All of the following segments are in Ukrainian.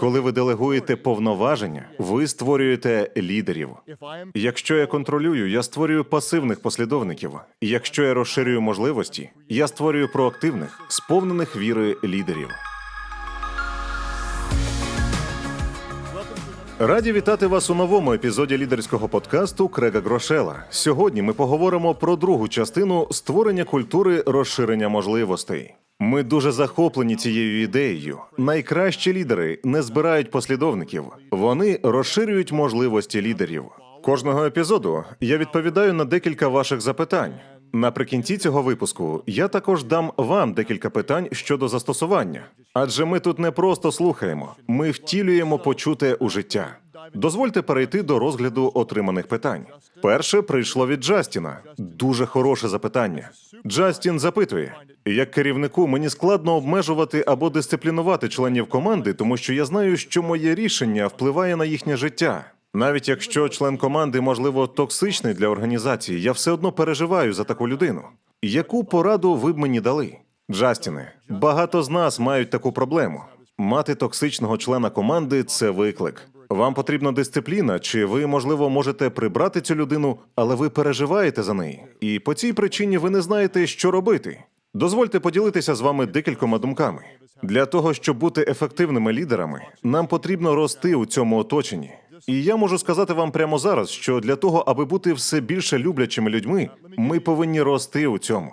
Коли ви делегуєте повноваження, ви створюєте лідерів. Якщо я контролюю, я створюю пасивних послідовників. Якщо я розширюю можливості, я створюю проактивних, сповнених віри лідерів. Раді вітати вас у новому епізоді лідерського подкасту Крега Грошела. Сьогодні ми поговоримо про другу частину створення культури розширення можливостей. Ми дуже захоплені цією ідеєю. Найкращі лідери не збирають послідовників, вони розширюють можливості лідерів. Кожного епізоду я відповідаю на декілька ваших запитань. Наприкінці цього випуску я також дам вам декілька питань щодо застосування, адже ми тут не просто слухаємо, ми втілюємо почуте у життя. Дозвольте перейти до розгляду отриманих питань. Перше прийшло від Джастіна. Дуже хороше запитання. Джастін запитує: як керівнику мені складно обмежувати або дисциплінувати членів команди, тому що я знаю, що моє рішення впливає на їхнє життя. Навіть якщо член команди, можливо, токсичний для організації, я все одно переживаю за таку людину. Яку пораду ви б мені дали? Джастіне, багато з нас мають таку проблему. Мати токсичного члена команди це виклик. Вам потрібна дисципліна, чи ви, можливо, можете прибрати цю людину, але ви переживаєте за неї. І по цій причині ви не знаєте, що робити. Дозвольте поділитися з вами декількома думками. Для того, щоб бути ефективними лідерами, нам потрібно рости у цьому оточенні. І я можу сказати вам прямо зараз, що для того, аби бути все більше люблячими людьми, ми повинні рости у цьому.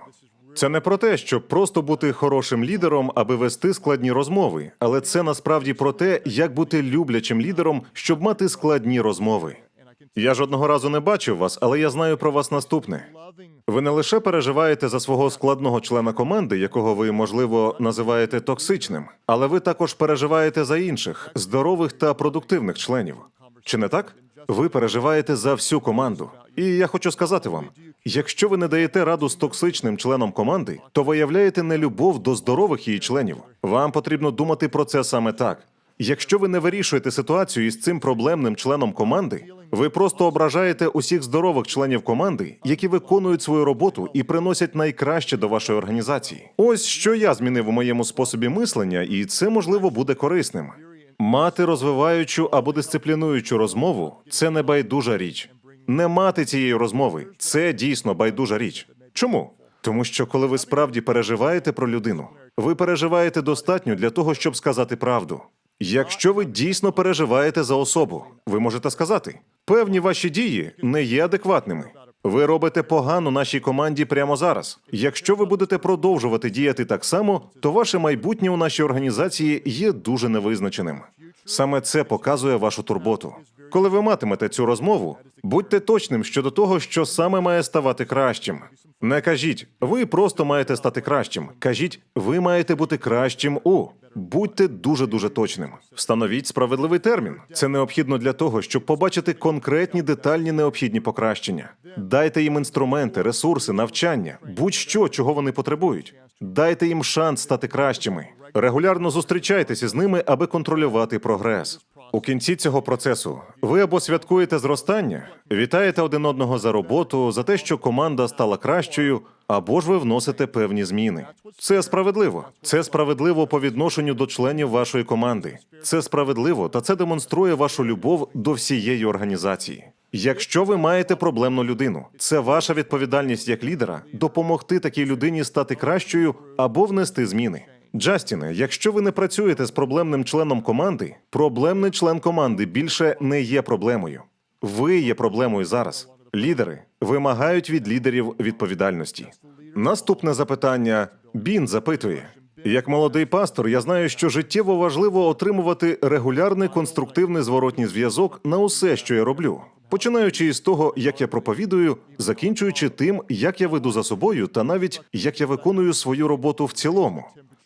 Це не про те, щоб просто бути хорошим лідером, аби вести складні розмови, але це насправді про те, як бути люблячим лідером, щоб мати складні розмови. Я жодного разу не бачив вас, але я знаю про вас наступне. Ви не лише переживаєте за свого складного члена команди, якого ви, можливо, називаєте токсичним, але ви також переживаєте за інших здорових та продуктивних членів. Чи не так? Ви переживаєте за всю команду. І я хочу сказати вам: якщо ви не даєте раду з токсичним членом команди, то виявляєте нелюбов до здорових її членів. Вам потрібно думати про це саме так. Якщо ви не вирішуєте ситуацію із цим проблемним членом команди, ви просто ображаєте усіх здорових членів команди, які виконують свою роботу і приносять найкраще до вашої організації. Ось що я змінив у моєму способі мислення, і це можливо буде корисним. Мати розвиваючу або дисциплінуючу розмову це не байдужа річ. Не мати цієї розмови це дійсно байдужа річ. Чому? Тому що коли ви справді переживаєте про людину, ви переживаєте достатньо для того, щоб сказати правду. Якщо ви дійсно переживаєте за особу, ви можете сказати, певні ваші дії не є адекватними. Ви робите погано нашій команді прямо зараз. Якщо ви будете продовжувати діяти так само, то ваше майбутнє у нашій організації є дуже невизначеним. Саме це показує вашу турботу. Коли ви матимете цю розмову, будьте точним щодо того, що саме має ставати кращим. Не кажіть, ви просто маєте стати кращим. Кажіть, ви маєте бути кращим у. Будьте дуже дуже точним. Встановіть справедливий термін. Це необхідно для того, щоб побачити конкретні детальні необхідні покращення. Дайте їм інструменти, ресурси, навчання, будь-що, чого вони потребують. Дайте їм шанс стати кращими. Регулярно зустрічайтеся з ними, аби контролювати прогрес. У кінці цього процесу ви або святкуєте зростання, вітаєте один одного за роботу, за те, що команда стала кращою, або ж ви вносите певні зміни. Це справедливо. Це справедливо по відношенню до членів вашої команди. Це справедливо, та це демонструє вашу любов до всієї організації. Якщо ви маєте проблемну людину, це ваша відповідальність як лідера допомогти такій людині стати кращою або внести зміни. Джастіне, якщо ви не працюєте з проблемним членом команди, проблемний член команди більше не є проблемою. Ви є проблемою зараз. Лідери вимагають від лідерів відповідальності. Наступне запитання Бін запитує: як молодий пастор, я знаю, що життєво важливо отримувати регулярний конструктивний зворотній зв'язок на усе, що я роблю. Починаючи із того, як я проповідую, закінчуючи тим, як я веду за собою, та навіть як я виконую свою роботу в цілому.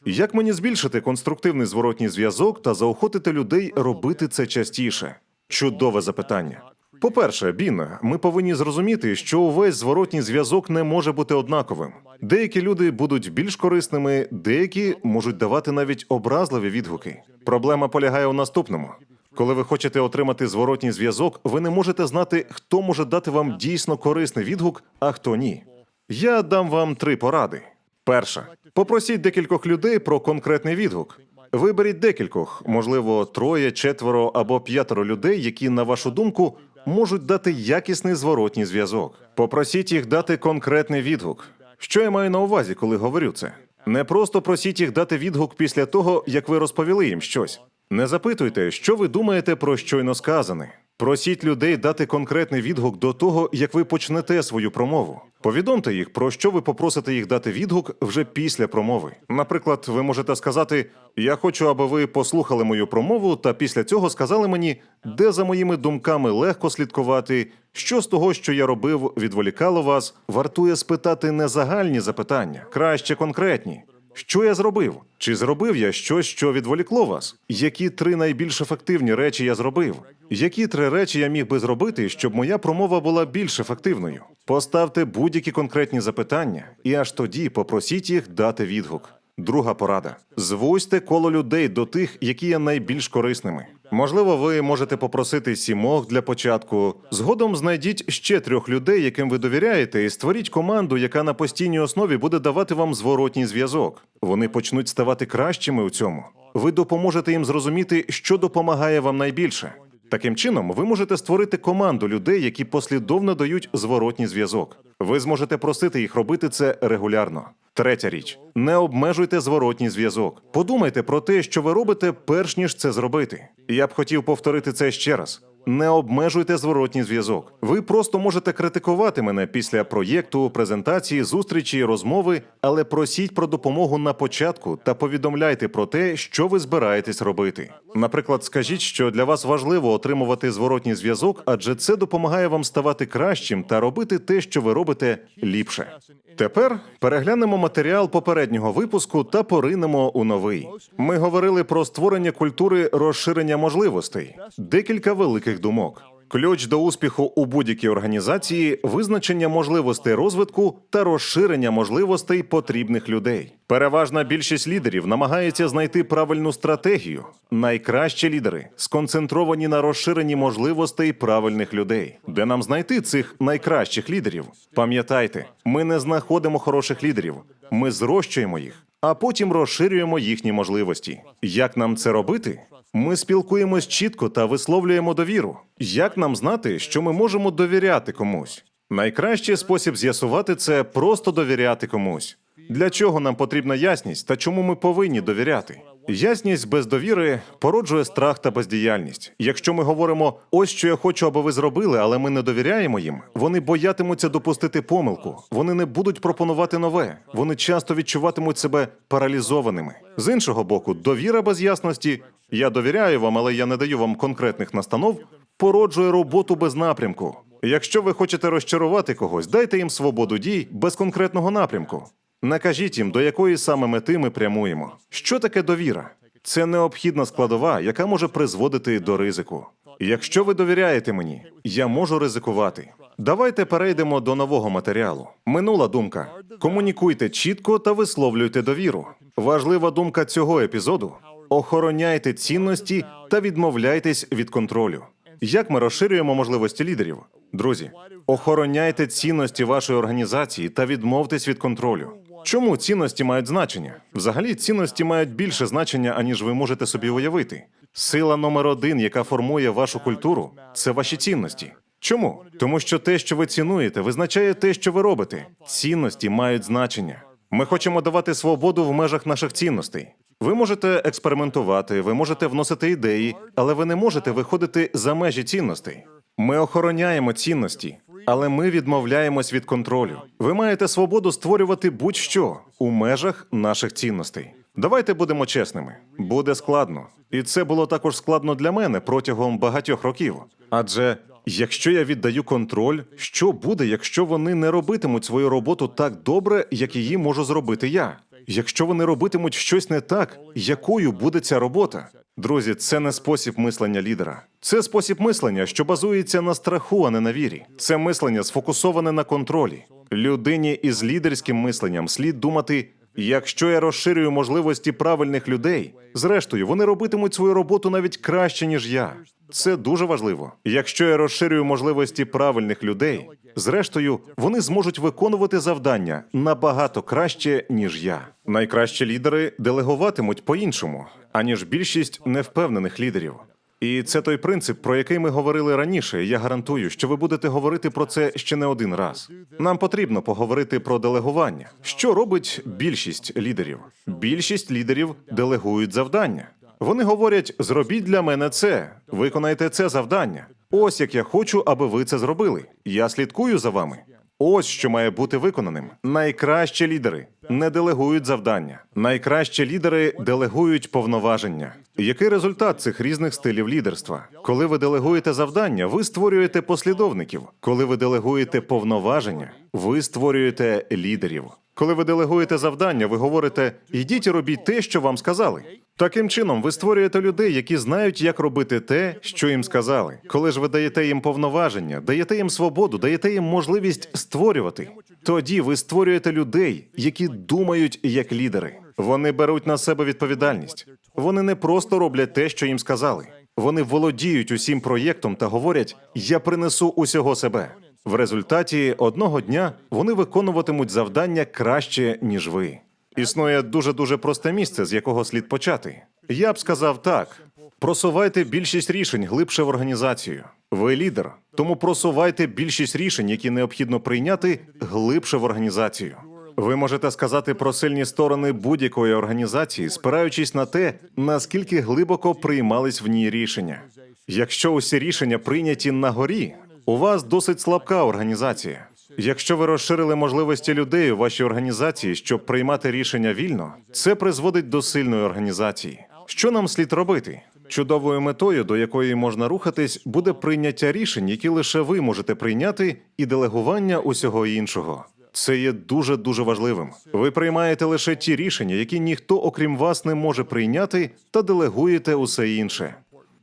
Як мені збільшити конструктивний зворотній зв'язок та заохотити людей робити це частіше? Чудове запитання. По-перше, Бін, ми повинні зрозуміти, що увесь зворотній зв'язок не може бути однаковим. Деякі люди будуть більш корисними, деякі можуть давати навіть образливі відгуки. Проблема полягає у наступному. Коли ви хочете отримати зворотній зв'язок, ви не можете знати, хто може дати вам дійсно корисний відгук, а хто ні. Я дам вам три поради. Перша, попросіть декількох людей про конкретний відгук. Виберіть декількох, можливо, троє, четверо або п'ятеро людей, які, на вашу думку, можуть дати якісний зворотній зв'язок. Попросіть їх дати конкретний відгук. Що я маю на увазі, коли говорю це? Не просто просіть їх дати відгук після того, як ви розповіли їм щось. Не запитуйте, що ви думаєте про щойно сказане. Просіть людей дати конкретний відгук до того, як ви почнете свою промову. Повідомте їх, про що ви попросите їх дати відгук вже після промови. Наприклад, ви можете сказати: Я хочу, аби ви послухали мою промову, та після цього сказали мені, де за моїми думками легко слідкувати, що з того, що я робив, відволікало вас. Вартує спитати не загальні запитання, краще конкретні. Що я зробив? Чи зробив я щось, що відволікло вас? Які три найбільш ефективні речі я зробив? Які три речі я міг би зробити, щоб моя промова була більш ефективною? Поставте будь-які конкретні запитання, і аж тоді попросіть їх дати відгук. Друга порада: звузьте коло людей до тих, які є найбільш корисними. Можливо, ви можете попросити сімох для початку. Згодом знайдіть ще трьох людей, яким ви довіряєте, і створіть команду, яка на постійній основі буде давати вам зворотній зв'язок. Вони почнуть ставати кращими у цьому. Ви допоможете їм зрозуміти, що допомагає вам найбільше. Таким чином, ви можете створити команду людей, які послідовно дають зворотній зв'язок. Ви зможете просити їх робити це регулярно. Третя річ: не обмежуйте зворотній зв'язок. Подумайте про те, що ви робите, перш ніж це зробити. Я б хотів повторити це ще раз. Не обмежуйте зворотній зв'язок. Ви просто можете критикувати мене після проєкту, презентації, зустрічі, розмови, але просіть про допомогу на початку та повідомляйте про те, що ви збираєтесь робити. Наприклад, скажіть, що для вас важливо отримувати зворотній зв'язок, адже це допомагає вам ставати кращим та робити те, що ви робите, ліпше. Тепер переглянемо матеріал попереднього випуску та поринемо у новий. Ми говорили про створення культури розширення можливостей, декілька великих думок. Ключ до успіху у будь-якій організації визначення можливостей розвитку та розширення можливостей потрібних людей. Переважна більшість лідерів намагається знайти правильну стратегію. Найкращі лідери сконцентровані на розширенні можливостей правильних людей. Де нам знайти цих найкращих лідерів? Пам'ятайте, ми не знаходимо хороших лідерів, ми зрощуємо їх, а потім розширюємо їхні можливості. Як нам це робити? Ми спілкуємось чітко та висловлюємо довіру. Як нам знати, що ми можемо довіряти комусь? Найкращий спосіб з'ясувати це просто довіряти комусь. Для чого нам потрібна ясність та чому ми повинні довіряти? Ясність без довіри породжує страх та бездіяльність. Якщо ми говоримо, ось що я хочу, аби ви зробили, але ми не довіряємо їм, вони боятимуться допустити помилку. Вони не будуть пропонувати нове. Вони часто відчуватимуть себе паралізованими. З іншого боку, довіра без ясності я довіряю вам, але я не даю вам конкретних настанов. Породжує роботу без напрямку. Якщо ви хочете розчарувати когось, дайте їм свободу дій без конкретного напрямку. Не кажіть їм, до якої саме мети ми прямуємо. Що таке довіра? Це необхідна складова, яка може призводити до ризику. Якщо ви довіряєте мені, я можу ризикувати. Давайте перейдемо до нового матеріалу. Минула думка: комунікуйте чітко та висловлюйте довіру. Важлива думка цього епізоду: охороняйте цінності та відмовляйтесь від контролю. Як ми розширюємо можливості лідерів? Друзі, охороняйте цінності вашої організації та відмовтесь від контролю. Чому цінності мають значення? Взагалі, цінності мають більше значення, аніж ви можете собі уявити. Сила номер один, яка формує вашу культуру, це ваші цінності. Чому? Тому що те, що ви цінуєте, визначає те, що ви робите. Цінності мають значення. Ми хочемо давати свободу в межах наших цінностей. Ви можете експериментувати, ви можете вносити ідеї, але ви не можете виходити за межі цінностей. Ми охороняємо цінності, але ми відмовляємось від контролю. Ви маєте свободу створювати будь-що у межах наших цінностей. Давайте будемо чесними. Буде складно, і це було також складно для мене протягом багатьох років. Адже якщо я віддаю контроль, що буде, якщо вони не робитимуть свою роботу так добре, як її можу зробити я? Якщо вони робитимуть щось не так, якою буде ця робота? Друзі, це не спосіб мислення лідера. Це спосіб мислення, що базується на страху, а не на вірі. Це мислення сфокусоване на контролі. Людині із лідерським мисленням слід думати: якщо я розширюю можливості правильних людей, зрештою вони робитимуть свою роботу навіть краще ніж я. Це дуже важливо. Якщо я розширюю можливості правильних людей, зрештою вони зможуть виконувати завдання набагато краще, ніж я. Найкращі лідери делегуватимуть по-іншому, аніж більшість невпевнених лідерів. І це той принцип, про який ми говорили раніше. Я гарантую, що ви будете говорити про це ще не один раз. Нам потрібно поговорити про делегування. Що робить більшість лідерів? Більшість лідерів делегують завдання. Вони говорять: зробіть для мене це, виконайте це завдання. Ось як я хочу, аби ви це зробили. Я слідкую за вами. Ось що має бути виконаним. Найкращі лідери не делегують завдання. Найкращі лідери делегують повноваження. Який результат цих різних стилів лідерства? Коли ви делегуєте завдання, ви створюєте послідовників. Коли ви делегуєте повноваження, ви створюєте лідерів. Коли ви делегуєте завдання, ви говорите: йдіть робіть те, що вам сказали. Таким чином, ви створюєте людей, які знають, як робити те, що їм сказали. Коли ж ви даєте їм повноваження, даєте їм свободу, даєте їм можливість створювати. Тоді ви створюєте людей, які думають як лідери. Вони беруть на себе відповідальність. Вони не просто роблять те, що їм сказали. Вони володіють усім проєктом та говорять: я принесу усього себе. В результаті одного дня вони виконуватимуть завдання краще, ніж ви. Існує дуже дуже просте місце, з якого слід почати. Я б сказав так: просувайте більшість рішень глибше в організацію. Ви лідер, тому просувайте більшість рішень, які необхідно прийняти глибше в організацію. Ви можете сказати про сильні сторони будь-якої організації, спираючись на те, наскільки глибоко приймались в ній рішення. Якщо усі рішення прийняті на горі, у вас досить слабка організація. Якщо ви розширили можливості людей у вашій організації, щоб приймати рішення вільно, це призводить до сильної організації. Що нам слід робити? Чудовою метою, до якої можна рухатись, буде прийняття рішень, які лише ви можете прийняти, і делегування усього іншого. Це є дуже дуже важливим. Ви приймаєте лише ті рішення, які ніхто окрім вас не може прийняти, та делегуєте усе інше.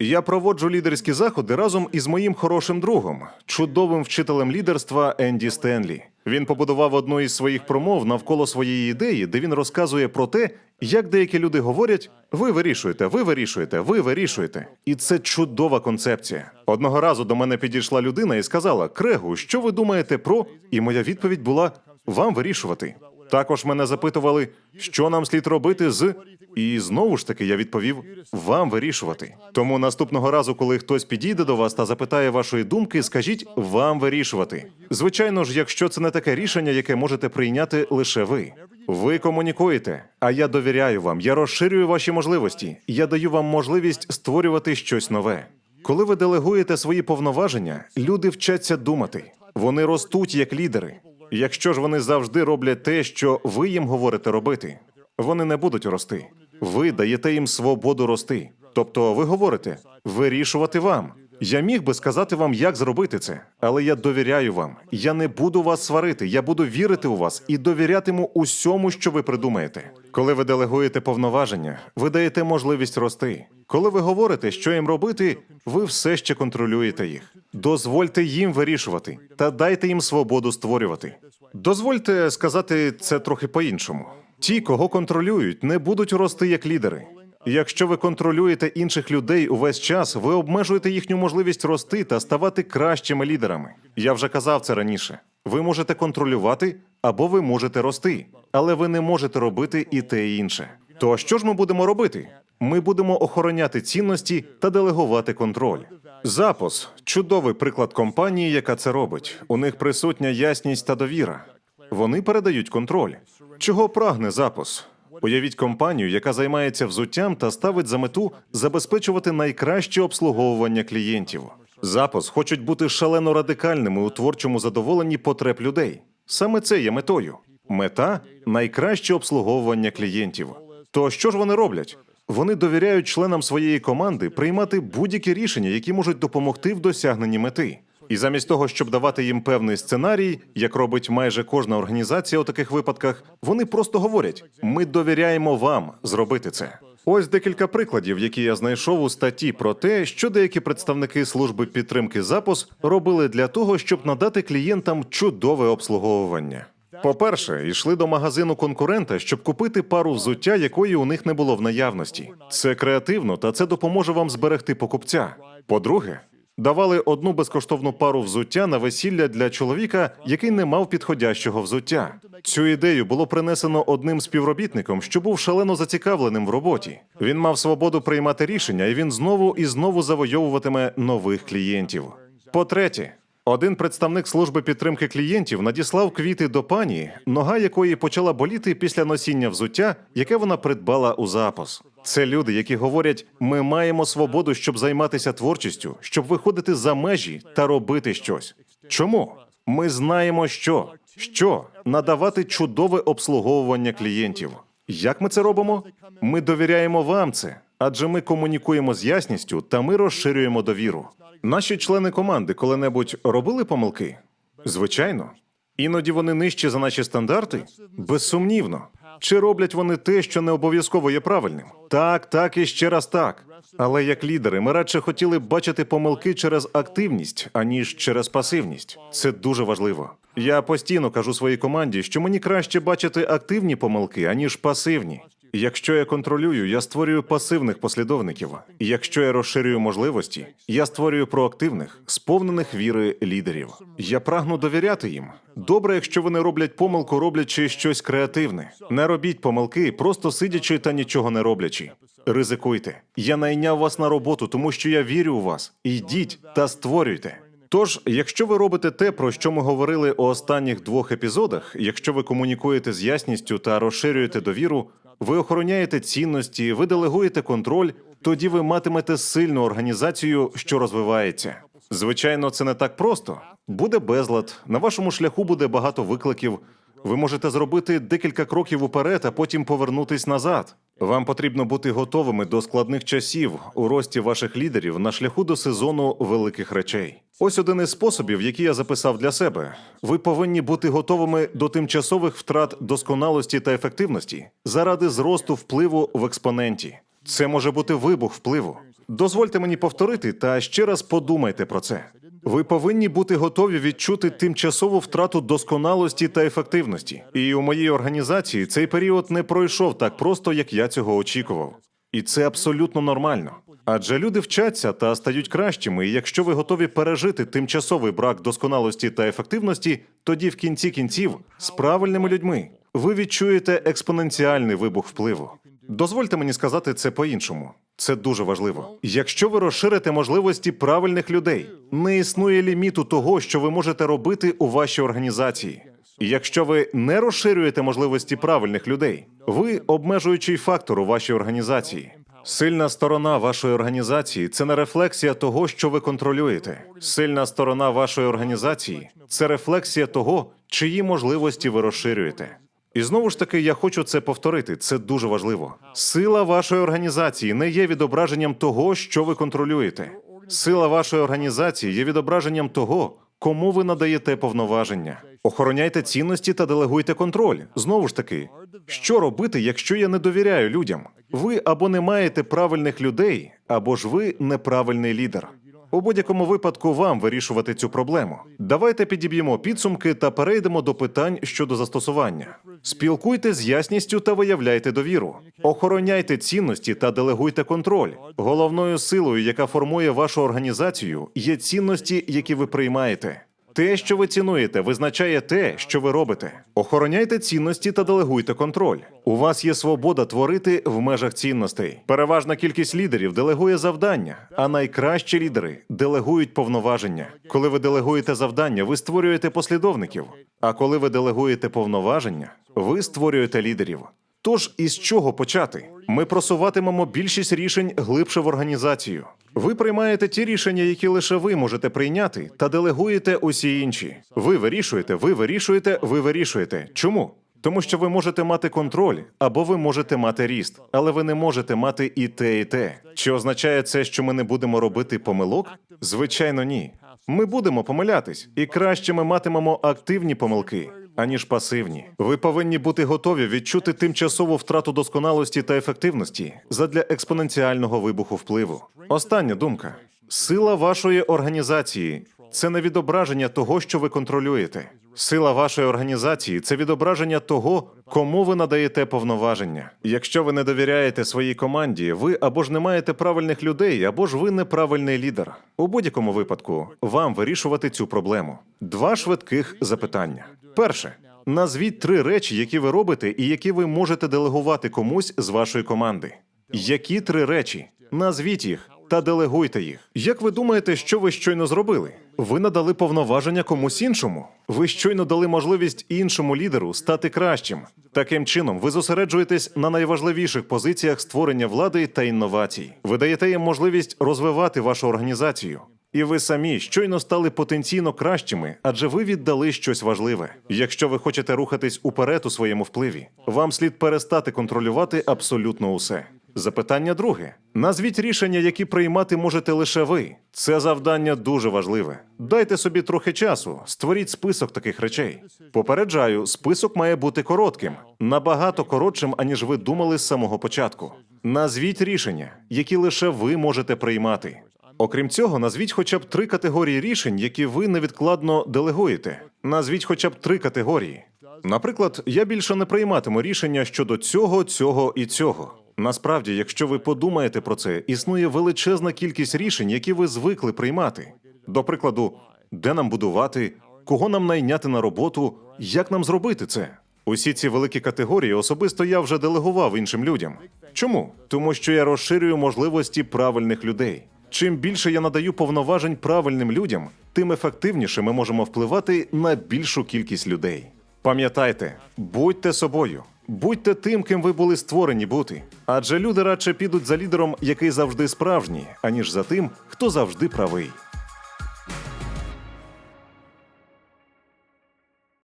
Я проводжу лідерські заходи разом із моїм хорошим другом, чудовим вчителем лідерства Енді Стенлі. Він побудував одну із своїх промов навколо своєї ідеї, де він розказує про те, як деякі люди говорять: ви вирішуєте, ви вирішуєте, ви вирішуєте. І це чудова концепція. Одного разу до мене підійшла людина і сказала: Крегу, що ви думаєте про? І моя відповідь була: вам вирішувати. Також мене запитували, що нам слід робити з. І знову ж таки я відповів: вам вирішувати. Тому наступного разу, коли хтось підійде до вас та запитає вашої думки, скажіть вам вирішувати. Звичайно ж, якщо це не таке рішення, яке можете прийняти лише ви. Ви комунікуєте, а я довіряю вам. Я розширюю ваші можливості. Я даю вам можливість створювати щось нове. Коли ви делегуєте свої повноваження, люди вчаться думати. Вони ростуть як лідери. Якщо ж вони завжди роблять те, що ви їм говорите робити, вони не будуть рости. Ви даєте їм свободу рости. Тобто, ви говорите вирішувати вам. Я міг би сказати вам, як зробити це, але я довіряю вам. Я не буду вас сварити. Я буду вірити у вас і довірятиму усьому, що ви придумаєте. Коли ви делегуєте повноваження, ви даєте можливість рости. Коли ви говорите, що їм робити, ви все ще контролюєте їх. Дозвольте їм вирішувати та дайте їм свободу створювати. Дозвольте сказати це трохи по-іншому. Ті, кого контролюють, не будуть рости як лідери. Якщо ви контролюєте інших людей увесь час, ви обмежуєте їхню можливість рости та ставати кращими лідерами. Я вже казав це раніше. Ви можете контролювати або ви можете рости, але ви не можете робити і те і інше. То що ж ми будемо робити? Ми будемо охороняти цінності та делегувати контроль. Запус чудовий приклад компанії, яка це робить. У них присутня ясність та довіра. Вони передають контроль. Чого прагне запус? Уявіть компанію, яка займається взуттям та ставить за мету забезпечувати найкраще обслуговування клієнтів. Запус хочуть бути шалено радикальними у творчому задоволенні потреб людей. Саме це є метою. Мета найкраще обслуговування клієнтів. То що ж вони роблять? Вони довіряють членам своєї команди приймати будь-які рішення, які можуть допомогти в досягненні мети. І замість того, щоб давати їм певний сценарій, як робить майже кожна організація у таких випадках, вони просто говорять: ми довіряємо вам зробити це. Ось декілька прикладів, які я знайшов у статті про те, що деякі представники служби підтримки запус робили для того, щоб надати клієнтам чудове обслуговування. По-перше, йшли до магазину конкурента, щоб купити пару взуття, якої у них не було в наявності. Це креативно, та це допоможе вам зберегти покупця. По-друге, давали одну безкоштовну пару взуття на весілля для чоловіка, який не мав підходящого взуття. Цю ідею було принесено одним співробітником, що був шалено зацікавленим в роботі. Він мав свободу приймати рішення, і він знову і знову завойовуватиме нових клієнтів. По-третє, один представник служби підтримки клієнтів надіслав квіти до пані, нога якої почала боліти після носіння взуття, яке вона придбала у запас. Це люди, які говорять: ми маємо свободу, щоб займатися творчістю, щоб виходити за межі та робити щось. Чому? Ми знаємо, що що надавати чудове обслуговування клієнтів. Як ми це робимо? Ми довіряємо вам це, адже ми комунікуємо з ясністю та ми розширюємо довіру. Наші члени команди коли-небудь робили помилки? Звичайно. Іноді вони нижчі за наші стандарти? Безсумнівно. Чи роблять вони те, що не обов'язково є правильним? Так, так і ще раз так. Але як лідери, ми радше хотіли б бачити помилки через активність, аніж через пасивність. Це дуже важливо. Я постійно кажу своїй команді, що мені краще бачити активні помилки, аніж пасивні. Якщо я контролюю, я створюю пасивних послідовників. Якщо я розширюю можливості, я створюю проактивних, сповнених віри лідерів. Я прагну довіряти їм. Добре, якщо вони роблять помилку, роблячи щось креативне. Не робіть помилки, просто сидячи та нічого не роблячи. Ризикуйте. Я найняв вас на роботу, тому що я вірю у вас. Йдіть та створюйте. Тож, якщо ви робите те, про що ми говорили у останніх двох епізодах, якщо ви комунікуєте з ясністю та розширюєте довіру, ви охороняєте цінності, ви делегуєте контроль, тоді ви матимете сильну організацію, що розвивається. Звичайно, це не так просто. Буде безлад, на вашому шляху буде багато викликів. Ви можете зробити декілька кроків уперед, а потім повернутись назад. Вам потрібно бути готовими до складних часів у рості ваших лідерів на шляху до сезону великих речей. Ось один із способів, який я записав для себе. Ви повинні бути готовими до тимчасових втрат досконалості та ефективності заради зросту впливу в експоненті. Це може бути вибух впливу. Дозвольте мені повторити та ще раз подумайте про це. Ви повинні бути готові відчути тимчасову втрату досконалості та ефективності. І у моїй організації цей період не пройшов так просто, як я цього очікував. І це абсолютно нормально. Адже люди вчаться та стають кращими, і якщо ви готові пережити тимчасовий брак досконалості та ефективності, тоді в кінці кінців з правильними людьми ви відчуєте експоненціальний вибух впливу. Дозвольте мені сказати це по-іншому. Це дуже важливо. Якщо ви розширите можливості правильних людей, не існує ліміту того, що ви можете робити у вашій організації. Якщо ви не розширюєте можливості правильних людей, ви обмежуючий фактор у вашій організації. Сильна сторона вашої організації це не рефлексія того, що ви контролюєте. Сильна сторона вашої організації це рефлексія того, чиї можливості ви розширюєте. І знову ж таки, я хочу це повторити. Це дуже важливо. Сила вашої організації не є відображенням того, що ви контролюєте. Сила вашої організації є відображенням того, кому ви надаєте повноваження. Охороняйте цінності та делегуйте контроль. Знову ж таки, що робити, якщо я не довіряю людям? Ви або не маєте правильних людей, або ж ви неправильний лідер. У будь-якому випадку вам вирішувати цю проблему. Давайте підіб'ємо підсумки та перейдемо до питань щодо застосування. Спілкуйте з ясністю та виявляйте довіру. Охороняйте цінності та делегуйте контроль. Головною силою, яка формує вашу організацію, є цінності, які ви приймаєте. Те, що ви цінуєте, визначає те, що ви робите. Охороняйте цінності та делегуйте контроль. У вас є свобода творити в межах цінностей. Переважна кількість лідерів делегує завдання, а найкращі лідери делегують повноваження. Коли ви делегуєте завдання, ви створюєте послідовників. А коли ви делегуєте повноваження, ви створюєте лідерів. Тож із чого почати? Ми просуватимемо більшість рішень глибше в організацію. Ви приймаєте ті рішення, які лише ви можете прийняти, та делегуєте усі інші. Ви вирішуєте, ви вирішуєте, ви вирішуєте. Чому? Тому що ви можете мати контроль або ви можете мати ріст, але ви не можете мати і те, і те. Чи означає це, що ми не будемо робити помилок? Звичайно, ні. Ми будемо помилятись, і краще ми матимемо активні помилки. Аніж пасивні, ви повинні бути готові відчути тимчасову втрату досконалості та ефективності задля експоненціального вибуху впливу. Остання думка: сила вашої організації це не відображення того, що ви контролюєте. Сила вашої організації це відображення того, кому ви надаєте повноваження. Якщо ви не довіряєте своїй команді, ви або ж не маєте правильних людей, або ж ви неправильний лідер. У будь-якому випадку вам вирішувати цю проблему. Два швидких запитання. Перше. Назвіть три речі, які ви робите, і які ви можете делегувати комусь з вашої команди. Які три речі? Назвіть їх та делегуйте їх. Як ви думаєте, що ви щойно зробили? Ви надали повноваження комусь іншому. Ви щойно дали можливість іншому лідеру стати кращим. Таким чином, ви зосереджуєтесь на найважливіших позиціях створення влади та інновацій. Ви даєте їм можливість розвивати вашу організацію. І ви самі щойно стали потенційно кращими, адже ви віддали щось важливе. Якщо ви хочете рухатись уперед у своєму впливі, вам слід перестати контролювати абсолютно усе. Запитання друге: назвіть рішення, які приймати можете лише ви. Це завдання дуже важливе. Дайте собі трохи часу, створіть список таких речей. Попереджаю, список має бути коротким, набагато коротшим, аніж ви думали з самого початку. Назвіть рішення, які лише ви можете приймати. Окрім цього, назвіть хоча б три категорії рішень, які ви невідкладно делегуєте. Назвіть хоча б три категорії. Наприклад, я більше не прийматиму рішення щодо цього, цього і цього. Насправді, якщо ви подумаєте про це, існує величезна кількість рішень, які ви звикли приймати. До прикладу, де нам будувати, кого нам найняти на роботу, як нам зробити це. Усі ці великі категорії особисто я вже делегував іншим людям. Чому? Тому що я розширюю можливості правильних людей. Чим більше я надаю повноважень правильним людям, тим ефективніше ми можемо впливати на більшу кількість людей. Пам'ятайте, будьте собою, будьте тим, ким ви були створені бути. Адже люди радше підуть за лідером, який завжди справжній, аніж за тим, хто завжди правий.